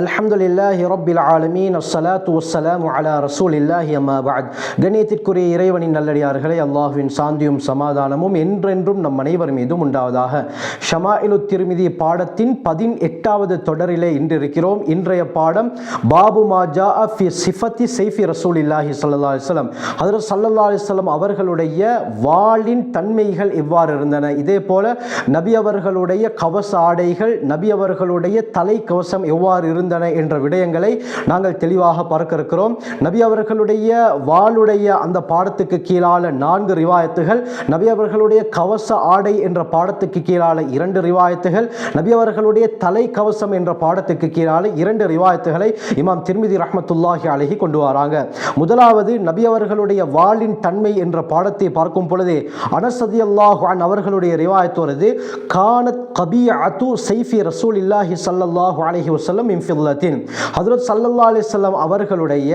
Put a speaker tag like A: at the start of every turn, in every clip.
A: அல்ஹம்துலில்லாஹி ரப்பில் ஆலமீன். அஸ்ஸலாத்து வஸ்ஸலாமு அலா ரசூலில்லாஹி அம்மா பஅத். கணியத்திற்குரிய இறைவனின் நல்லடியார்களே அல்லாஹுவின் சாந்தியும் சமாதானமும் என்றென்றும் நம் அனைவர் மீதும் உண்டாவதாக. ஷமாயிலு திருமிதி பாடத்தின் பதினெட்டாவது தொடரிலே இன்றிருக்கிறோம். இன்றைய பாடம் பாபு மாஜா ஃபி சிஃபத்தி சைஃபி ரசூலில்லாஹி இல்லாஹி அலைஹி வஸல்லம். ஹஜ்ரத் ஸல்லல்லாஹு அவர்களுடைய வாளின் தன்மைகள் எவ்வாறு இருந்தன. இதே போல நபி அவர்களுடைய கவச ஆடைகள் நபி அவர்களுடைய தலை கவசம் எவ்வாறு எவ்வாறு இருந்தன என்ற விடயங்களை நாங்கள் தெளிவாக பார்க்க இருக்கிறோம் நபி அவர்களுடைய வாளுடைய அந்த பாடத்துக்கு கீழால நான்கு ரிவாயத்துகள் நபி அவர்களுடைய கவச ஆடை என்ற பாடத்துக்கு கீழால இரண்டு ரிவாயத்துகள் நபி அவர்களுடைய தலை கவசம் என்ற பாடத்துக்கு கீழால இரண்டு ரிவாயத்துகளை இமாம் திருமிதி ரஹமத்துல்லாஹி அழகி கொண்டு வராங்க. முதலாவது நபி அவர்களுடைய வாளின் தன்மை என்ற பாடத்தை பார்க்கும் பொழுது அனசதி அல்லாஹான் அவர்களுடைய ரிவாயத்து வருது கானத் கபியத்து சைஃபி ரசூல் இல்லாஹி சல்லாஹு அலஹி வசல்லம் மின்ஃபில்லத்தின் ஹஜரத் சல்லல்லா அலிசல்லாம் அவர்களுடைய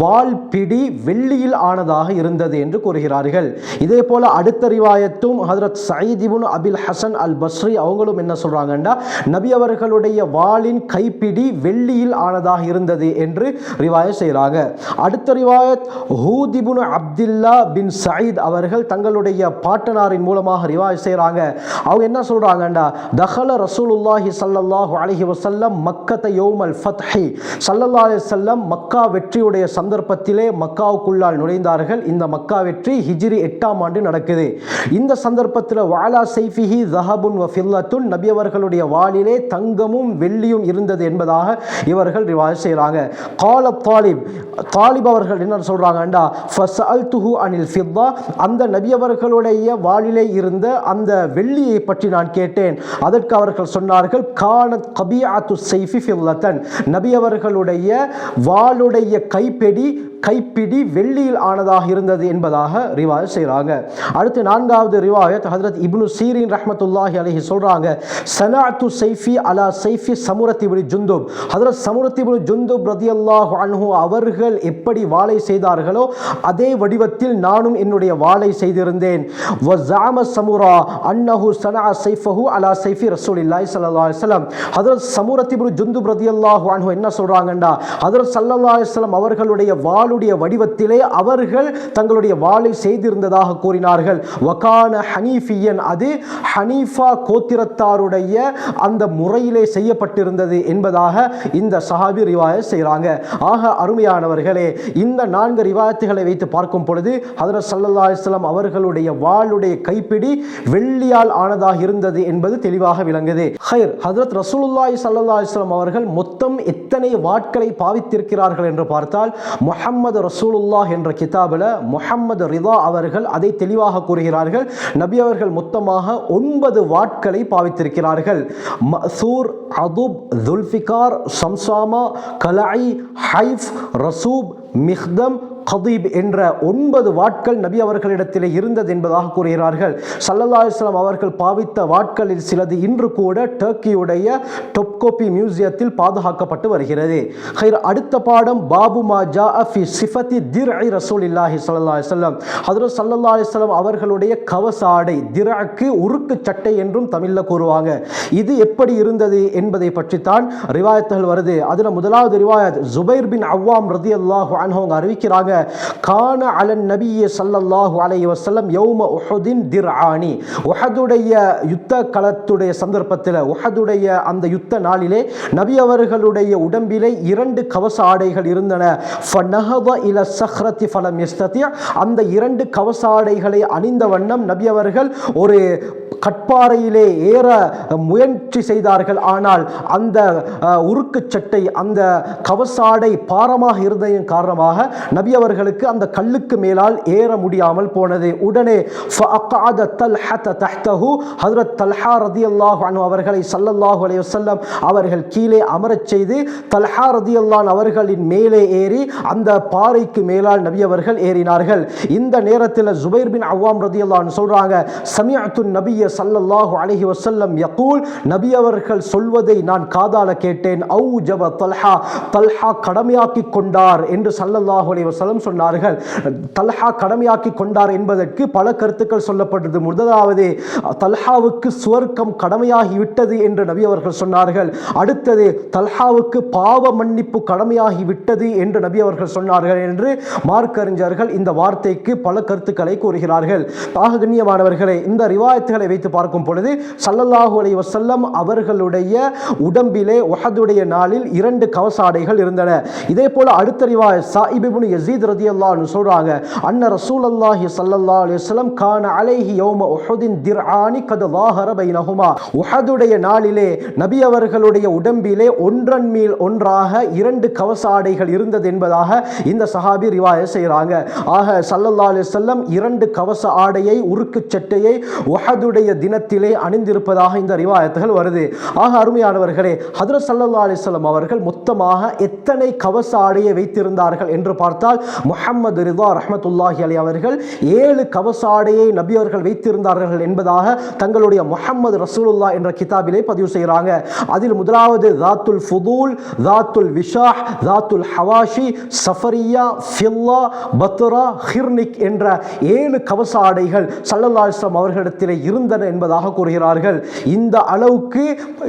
A: வால் பிடி வெள்ளியில் ஆனதாக இருந்தது என்று கூறுகிறார்கள். இதே போல அடுத்த ரிவாயத்தும் ஹஜரத் சயீதிபுன் அபில் ஹசன் அல் பஸ்ரி அவங்களும் என்ன சொல்றாங்கன்னா நபி அவர்களுடைய வாளின் கைப்பிடி வெள்ளியில் ஆனதாக இருந்தது என்று ரிவாயத் செய்கிறாங்க அடுத்த ரிவாயத் ஹூதிபுன் அப்துல்லா பின் சயீத் அவர்கள் தங்களுடைய பாட்டனாரின் மூலமாக ரிவாயத் செய்கிறாங்க அவங்க என்ன சொல்றாங்கன்னா தஹல ரசூலுல்லாஹி சல்லாஹு அலஹி வசல்லம் மக்கத்தை யௌமல் ஃபத்ஹி. சல்லல்லா அலைஹி மக்கா வெற்றியுடைய சந்தர்ப்பத்திலே மக்காவுக்குள்ளால் நுழைந்தார்கள். இந்த மக்கா வெற்றி ஹிஜ்ரி எட்டாம் ஆண்டு நடக்குது. இந்த சந்தர்ப்பத்தில் வாலா சைஃபிஹி தஹபுன் வஃபில்லத்துன் நபி அவர்களுடைய வாளிலே தங்கமும் வெள்ளியும் இருந்தது என்பதாக இவர்கள் ரிவாய் செய்கிறாங்க கால தாலிப் தாலிப் அவர்கள் என்ன சொல்றாங்கண்டா? ஃபஸ்அல்துஹு அனில் ஃபித்தா. அந்த நபி அவர்களுடைய வாளிலே இருந்த அந்த வெள்ளியை பற்றி நான் கேட்டேன். அதற்கு அவர்கள் சொன்னார்கள் கான கபியாத்து சைஃபி ஃபில்லத்தன் நபி அவர்களுடைய வாளுடைய கைப்பெடி கைப்பிடி வெள்ளியில் ஆனதாக இருந்தது என்பதாக ரிவாய் செய்கிறாங்க அடுத்து நான்காவது ரிவாயத் ஹஜரத் இப்னு சீரின் ரஹமத்துல்லாஹி அலஹி சொல்கிறாங்க சனாத்து சைஃபி அலா சைஃபி சமுரத்திபுனி ஜுந்துப். ஹஜரத் சமுரத்திபுனி ஜுந்துப் ரதி ரதியல்லாஹு அன்ஹு அவர்கள் எப்படி வாளை செய்தார்களோ அதே வடிவத்தில் நானும் என்னுடைய வாளை செய்திருந்தேன். வஸாம சமுரா அன்னஹு சனா சைஃபஹு அலா சைஃபி ரசூலில்லாஹி ஸல்லல்லாஹு அலைஹி வஸல்லம். ஹஜரத் சமுரத் இப்னு ஜுந்துப் ரதியல்லாஹு அன்ஹு என்ன சொல்கிறாங்கண்டா ஹஜரத் சல்லா அலைஹி அவர்களுடைய வாழ் வாளுடைய வடிவத்திலே அவர்கள் தங்களுடைய வாளை செய்திருந்ததாக கூறினார்கள். வகான ஹனீஃபியன் அது ஹனீஃபா கோத்திரத்தாருடைய அந்த முறையிலே செய்யப்பட்டிருந்தது என்பதாக இந்த சஹாபி ரிவாய செய்கிறாங்க ஆக அருமையானவர்களே இந்த நான்கு ரிவாயத்துகளை வைத்து பார்க்கும் பொழுது ஹதரத் சல்லா அலிஸ்லாம் அவர்களுடைய வாளுடைய கைப்பிடி வெள்ளியால் ஆனதாக இருந்தது என்பது தெளிவாக விளங்குது. ஹைர் ஹதரத் ரசூலுல்லாய் சல்லா அலிஸ்லாம் அவர்கள் மொத்தம் எத்தனை வாட்களை பாவித்திருக்கிறார்கள் என்று பார்த்தால் முஹம்மது ரசூலுல்லாஹ் என்ற கிதாபில் முஹம்மது ரிதா அவர்கள் அதை தெளிவாக கூறுகிறார்கள். நபி அவர்கள் மொத்தமாக ஒன்பது வாட்களை பாவித்திருக்கிறார்கள். மசூர் அதுப் துல்ஃபிகார் சம்சாமா கலாய் ஹைஃப் ரசூப் மிஹ்தம் கதீப் என்ற ஒன்பது வாட்கள் நபி அவர்களிடத்தில் இருந்தது என்பதாக கூறுகிறார்கள். சல்லல்லா இஸ்லாம் அவர்கள் பாவித்த வாட்களில் சிலது இன்று கூட டர்க்கியுடைய டொப்கோபி மியூசியத்தில் பாதுகாக்கப்பட்டு வருகிறது. ஹைர் அடுத்த பாடம் பாபு மா ஜா அஃபி சிஃபத்தி திர் ஐ ரசூல் இல்லாஹி சல்லா அலிஸ்லாம் ஹதரத் சல்லல்லா அலிஸ்லாம் அவர்களுடைய கவச ஆடை திராக்கு உருக்கு சட்டை என்றும் தமிழில் கூறுவாங்க. இது எப்படி இருந்தது என்பதை பற்றித்தான் ரிவாயத்துகள் வருது. அதில் முதலாவது ரிவாயத் ஜுபைர் பின் அவ்வாம் ரதி அல்லாஹ் அவங்க அறிவிக்கிறாங்க. கான அலன் நபிய சல்லல்லாஹு அலை வசல்லம் யௌம உஹுதின் திர்ஆனி. உஹதுடைய யுத்த களத்துடைய சந்தர்ப்பத்தில் உஹதுடைய அந்த யுத்த நாளிலே நபி அவர்களுடைய உடம்பிலே இரண்டு கவச ஆடைகள் இருந்தன. ஃபநஹத இல சஹ்ரத்தி ஃபலம் யஸ்ததி. அந்த இரண்டு கவச ஆடைகளை அணிந்த வண்ணம் நபி அவர்கள் ஒரு கட்பாறையிலே ஏற முயற்சி செய்தார்கள். ஆனால் அந்த உருக்கு சட்டை அந்த கவசாடை பாரமாக இருந்ததன் காரணமாக நபி அவர்களுக்கு அந்த கல்லுக்கு மேலால் ஏற முடியாமல் போனது. உடனே ஹதரத் தல்ஹா ரதி அல்லாஹ் அவர்களை சல்லல்லாஹு அலைஹி வஸல்லம் அவர்கள் கீழே அமரச் செய்து தல்ஹா ரதி அல்லான் அவர்களின் மேலே ஏறி அந்த பாறைக்கு மேலால் நபி அவர்கள் ஏறினார்கள். இந்த நேரத்தில் ஜுபைர் பின் அவ்வாம் ரதி அல்லான் சொல்றாங்க சமியத்து நபிய சல்லல்லாஹு அலஹி வசல்லம் யகூல் நபி அவர்கள் சொல்வதை நான் காதால கேட்டேன். அவு ஜப தல்ஹா தல்ஹா கடமையாக்கி கொண்டார் என்று சல்லல்லாஹு அலி வசல்லம் வஸல்லம் சொன்னார்கள் தல்ஹா கடமையாக்கி கொண்டார் என்பதற்கு பல கருத்துக்கள் சொல்லப்பட்டது. முதலாவது தல்ஹாவுக்கு சுவர்க்கம் கடமையாகி விட்டது என்று நபி அவர்கள் சொன்னார்கள். அடுத்தது தல்ஹாவுக்கு பாவ மன்னிப்பு கடமையாகி விட்டது என்று நபி அவர்கள் சொன்னார்கள் என்று மார்க்கறிஞர்கள் இந்த வார்த்தைக்கு பல கருத்துக்களை கூறுகிறார்கள். ஆக கண்ணியமானவர்களை இந்த ரிவாயத்துகளை வைத்து பார்க்கும் பொழுது சல்லல்லாஹு அலி வசல்லம் அவர்களுடைய உடம்பிலே உஹதுடைய நாளில் இரண்டு கவசாடைகள் இருந்தன. இதே போல அடுத்த ரிவாய் சாயிபிபுன் யசீத் யசீத் ரதி அல்லான்னு சொல்கிறாங்க அன்ன ரசூலல்லாஹி ஸல்லல்லாஹு அலைஹி வஸல்லம் கான அலைஹி யோம உஹதின் திர் ஆணி கது வாஹர பைனஹுமா. உஹதுடைய நாளிலே நபி அவர்களுடைய உடம்பிலே ஒன்றன் மேல் ஒன்றாக இரண்டு கவச ஆடைகள் இருந்தது என்பதாக இந்த சஹாபி ரிவாய செய்கிறாங்க ஆக சல்லல்லா அலி வஸல்லம் இரண்டு கவச ஆடையை உருக்கு சட்டையை உஹதுடைய தினத்திலே அணிந்திருப்பதாக இந்த ரிவாயத்துகள் வருது. ஆக அருமையானவர்களே ஹதரத் சல்லல்லா அலிஸ்லம் அவர்கள் மொத்தமாக எத்தனை கவச ஆடையை வைத்திருந்தார்கள் என்று பார்த்தால் முஹம்மது ரிதா ரஹமத்துல்லாஹி அலி அவர்கள் ஏழு கவச ஆடையை நபி அவர்கள் வைத்திருந்தார்கள் என்பதாக தங்களுடைய முஹம்மது ரசூலுல்லா என்ற கிதாபிலே பதிவு செய்கிறாங்க. அதில் முதலாவது தாத்துல் ஃபுதூல் தாத்துல் விஷாஹ் தாத்துல் ஹவாஷி சஃபரியா ஃபில்லா பத்ரா ஹிர்னிக் என்ற ஏழு கவச ஆடைகள் சல்லல்லாஸ்லாம் அவர்களிடத்தில் இருந்தன என்பதாக கூறுகிறார்கள். இந்த அளவுக்கு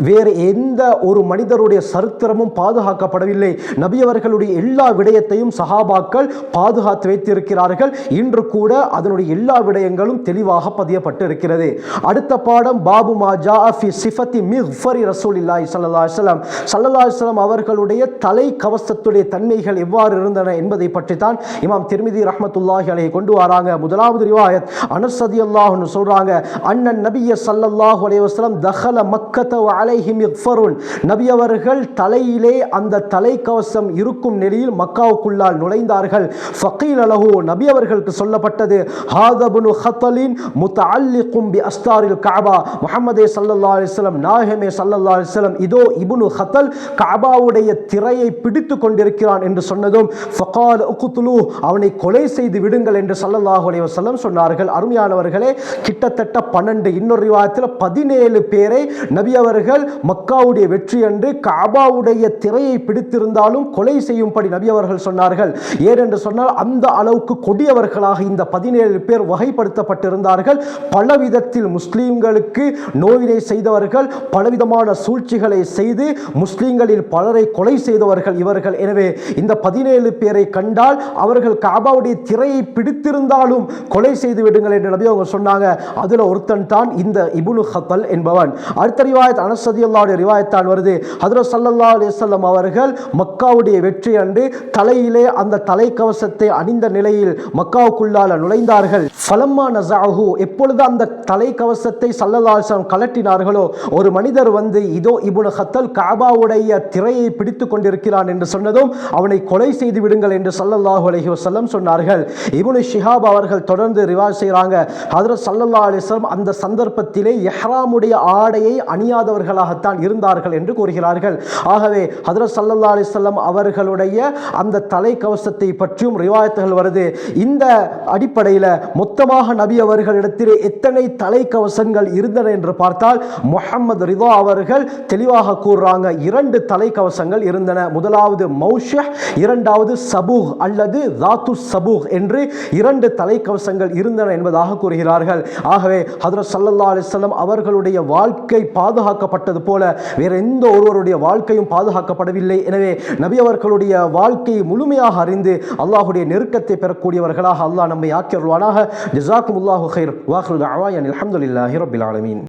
A: வேறு எந்த ஒரு மனிதருடைய சரித்திரமும் பாதுகாக்கப்படவில்லை. நபி அவர்களுடைய எல்லா விடயத்தையும் சஹாபாக்கள் பாதுகாத்து வைத்திருக்கிறார்கள். இன்று கூட அதனுடைய எல்லா விடயங்களும் தெளிவாக பதியப்பட்டு இருக்கிறது அடுத்த பாடம் பாபு மாஜா ஃபி சிஃபத்தி மிஃபரி ரசூலில்லாஹி ஸல்லல்லாஹு அலைஹி வஸல்லம். ஸல்லல்லாஹு அலைஹி அவர்களுடைய தலை கவசத்துடைய தன்மைகள் எவ்வாறு இருந்தன என்பதை பற்றி தான் இமாம் திருமிதி ரஹமத்துல்லாஹி அலையை கொண்டு வராங்க. முதலாவது ரிவாயத் அனஸ் அல்லாஹ்னு சொல்றாங்க அண்ணன் நபிய சல்லல்லாஹு அலைய வஸல்லம் தஹல மக்கத்த அலைஹி மிஃபருன். நபி அவர்கள் தலையிலே அந்த தலை கவசம் இருக்கும் நிலையில் மக்காவுக்குள்ளால் நுழைந்தார்கள். சொன்னார்கள். ஃபகீல் லஹு நபி அவர்களுக்கு சொல்லப்பட்டது ஹாதபுனு ஹத்தலின் முத்த அல்லி கும்பி அஸ்தாரில் காபா முகமதே ஸல்லல்லாஹு அலிஸ்லம் வஸல்லம் நாயகமே ஸல்லல்லாஹு அலைஹி இதோ இபுனு ஹத்தல் காபாவுடைய திரையை பிடித்து கொண்டிருக்கிறான் என்று சொன்னதும் ஃபகால் உக்குத்துலு அவனை கொலை செய்து விடுங்கள் என்று சல்லல்லாஹு அலைஹி வஸல்லம் சொன்னார்கள். அருமையானவர்களே கிட்டத்தட்ட பன்னெண்டு இன்னொரு விவாதத்தில் பதினேழு பேரை நபி அவர்கள் மக்காவுடைய வெற்றி அன்று காபாவுடைய திரையை பிடித்திருந்தாலும் கொலை செய்யும்படி நபி அவர்கள் சொன்னார்கள். என்று சொன்னால் அந்த அளவுக்கு கொடியவர்களாக இந்த பதினேழு பேர் வகைப்படுத்தப்பட்டிருந்தார்கள். பல விதத்தில் முஸ்லீம்களுக்கு நோயினை செய்தவர்கள் பலவிதமான சூழ்ச்சிகளை செய்து முஸ்லீம்களில் பலரை கொலை செய்தவர்கள் இவர்கள். எனவே இந்த பதினேழு பேரை கண்டால் அவர்கள் காபாவுடைய திரையை பிடித்திருந்தாலும் கொலை செய்து விடுங்கள் என்று நபி அவங்க சொன்னாங்க. அதுல ஒருத்தன் தான் இந்த இபுனு ஹத்தல் என்பவன். அடுத்த ரிவாயத் அனசதி அல்லாவுடைய ரிவாயத்தான் வருது. ஹதரத் சல்லல்லா அலிசல்லம் அவர்கள் மக்காவுடைய வெற்றி அன்று தலையிலே அந்த கவசத்தை அணிந்த நிலையில் மக்காவுக்குள்ளால நுழைந்தார்கள். ஃபலம்மா நசாஹு எப்பொழுது அந்த தலைக்கவசத்தை கவசத்தை அலிஸ்லாம் கலட்டினார்களோ ஒரு மனிதர் வந்து இதோ இபுனு ஹத்தல் காபாவுடைய திரையை பிடித்து கொண்டிருக்கிறான் என்று சொன்னதும் அவனை கொலை செய்து விடுங்கள் என்று சல்லல்லாஹு அலஹி வசல்லம் சொன்னார்கள். இபுனு ஷிஹாப் அவர்கள் தொடர்ந்து ரிவாஜ் செய்கிறாங்க. ஹதரத் சல்லல்லா அலிஸ்லம் அந்த சந்தர்ப்பத்திலே எஹ்ராமுடைய ஆடையை அணியாதவர்களாகத்தான் இருந்தார்கள் என்று கூறுகிறார்கள். ஆகவே ஹதரத் சல்லல்லா அலிஸ்லம் அவர்களுடைய அந்த தலை கவசத்தை பற்றியும் ரிவாயத்துகள் வருது. இந்த அடிப்படையில் மொத்தமாக நபி அவர்களிடத்திலே எத்தனை தலைக்கவசங்கள் இருந்தன என்று பார்த்தால் முஹம்மது ரிதா அவர்கள் தெளிவாக கூறுறாங்க இரண்டு தலைக்கவசங்கள் இருந்தன. முதலாவது மௌஷஹ் இரண்டாவது சபூஹ் அல்லது தாத்து சபூஹ் என்று இரண்டு தலைக்கவசங்கள் இருந்தன என்பதாக கூறுகிறார்கள். ஆகவே ஹதரத் சல்லல்லா அலிஸ்லாம் அவர்களுடைய வாழ்க்கை பாதுகாக்கப்பட்டது போல வேற எந்த ஒருவருடைய வாழ்க்கையும் பாதுகாக்கப்படவில்லை. எனவே நபி அவர்களுடைய வாழ்க்கையை முழுமையாக அறிந்து அல்லாஹுடைய நெருக்கத்தை பெறக்கூடியவர்களாக அல்லாஹ் நம்மை ஆக்கியருள்வானாக. ஜிசாக்கும் அல்லாஹு ஹைர் வாஹ்ரு அவாயன் அலமதுல்லாஹி ரபில் ஆலமீன்.